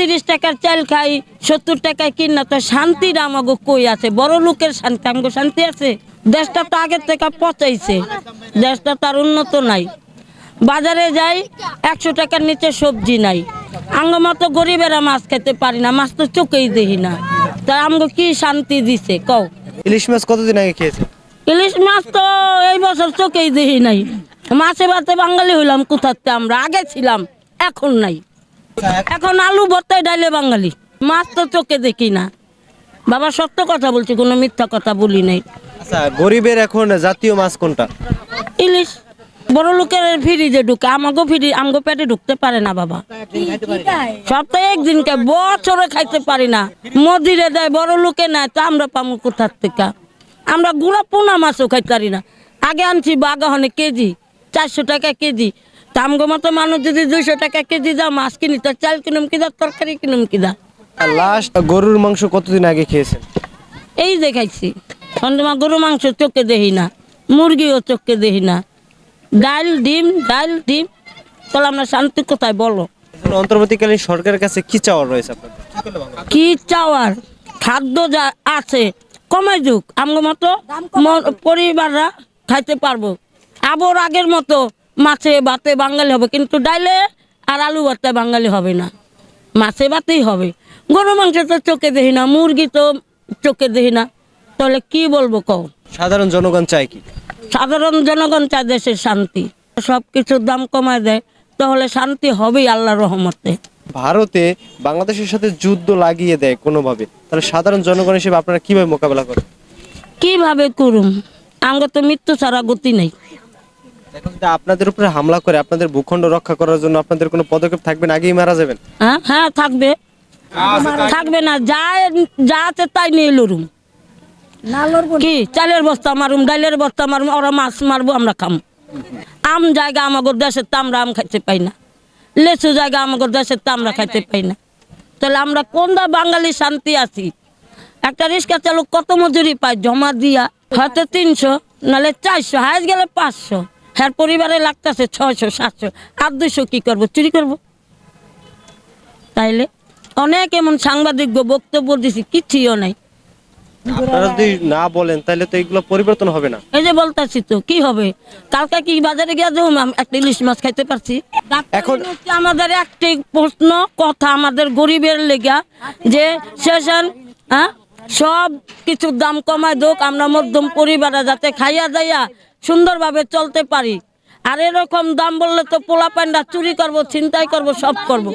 তিরিশ টাকার চাল খাই সত্তর টাকায় কিনা তো শান্তির আমাগো কই আছে? বড় লোকের শান্তি আমাগো শান্তি আছে? দেশটা তো আগের থেকে পচাইছে দেশটা তার উন্নত নাই। বাজারে যাই একশো টাকার নিচে সবজি নাই। আঙ্গ মতো গরিবেরা মাছ খেতে পারি না মাছ তো চোখেই দেখি না। তা আমগো কি শান্তি দিছে কও? ইলিশ মাছ কতদিন আগে খেয়েছেন? ইলিশ মাছ তো এই বছর চোখেই দেখি নাই। মাছে ভাতে বাঙালি হইলাম কোথাতে আমরা আগে ছিলাম এখন নাই। এখন আলু ভর্তায় ডাইলে বাঙালি। মাছ তো চোখে দেখি না। বাবা সত্য কথা বলছি কোনো মিথ্যা কথা বলি নাই। আচ্ছা গরিবের এখন জাতীয় মাছ কোনটা? ইলিশ। বড় লোকের ফ্রিজে ঢুকে আমাকেও ফ্রি আমগো পেটে ঢুকতে পারে না বাবা। সপ্তাহে একদিনকে বছরে খাইতে পারি না। মদিরে দেয় বড় লোকে নেয় তা আমরা পামু কোথার থেকে? আমরা গুড়া পোনা মাছও খাইতে পারি না। আগে আনছি বাগাহনে কেজি চারশো টাকা কেজি। তা আমগো মতো মানুষ যদি দুইশো টাকা কেজি দাও মাছ কিনি তো চাল কিনুম কিদা তরকারি কিনুম কিদা লাস্ট গরুর মাংস কতদিন আগে খেয়েছেন? এই দেখাইছি সন্ধ্যা গরু মাংস চোখে দেখি না মুরগিও চোখে দেখি না। ডাল ডিম ডাল ডিম। তাহলে আমরা শান্তি কোথায় বলো? অন্তর্বর্তীকালীন সরকারের কাছে কি চাওয়ার রয়েছে আপনাদের? কি চাওয়ার? খাদ্য যা আছে কমাই যুক আমার মতো পরিবাররা খাইতে পারব। আবার আগের মতো মাছে ভাতে বাঙালি হবে কিন্তু ডাইলে আর আলু ভাতে বাঙালি হবে না। মাছে ভাতেই হবে। গরু মাংস তো চোখে দেখি না মুরগি তো চোখে দেখি না। তাহলে কি বলব কও? সাধারণ জনগণ চায় কি? সাধারণ জনগণ চায় দেশের শান্তি। সব কিছুর দাম কমায় দেয় তাহলে শান্তি হবেই আল্লাহ রহমতে। ভারতে বাংলাদেশের সাথে যুদ্ধ লাগিয়ে দেয় কোনোভাবে তাহলে সাধারণ জনগণ হিসেবে আপনারা কীভাবে মোকাবেলা করেন? কীভাবে করুন আঙ্গ তো মৃত্যু ছাড়া গতি নেই। এখন যদি আপনাদের উপরে হামলা করে আপনাদের ভূখণ্ড রক্ষা করার জন্য আপনাদের কোনো পদক্ষেপ থাকবেন আগেই মারা যাবেন? হ্যাঁ হ্যাঁ থাকবে। থাকবে না যা যা আছে তাই নিয়ে লড়ুম। কি? চালের বস্তা মারুম ডালের বস্তা মারুম ওরা মাছ মারবো আমরা খাম। আম জায়গা আমাদের দেশের তো আমরা আম খাইতে পাই না। লেচু জায়গা আমাদের দেশের তো আমরা খাইতে পাই না। তাহলে আমরা কোনটা বাঙালি শান্তি আছি? একটা রিক্সা চালক কত মজুরি পায়? জমা দিয়া হয়তো তিনশো নাহলে চারশো হাইস গেলে পাঁচশো। হ্যাঁ পরিবারে লাগতেছে ছয়শো সাতশো আর দুশো কি করব? চুরি করব? তাইলে অনেক এমন সাংবাদিক বক্তব্য দিছি কিচ্ছুও নাই। আপনারা যদি না বলেন তাহলে তো এগুলো পরিবর্তন হবে না। এই যে বলতাছি তো কি হবে? কালকে কি বাজারে গিয়ে একটা ইলিশ মাছ খাইতে পারছি? এখন এখন- আমাদের একটাই প্রশ্ন কথা আমাদের গরিবের লেগা যে সেশন হ্যাঁ সব কিছুর দাম কমায় দোক আমরা মধ্যম পরিবারে যাতে খাইয়া যাইয়া সুন্দরভাবে চলতে পারি। আর এরকম দাম বললে তো পোলা প্যান্ডা চুরি করব, ছিনতাই করব, সব করব।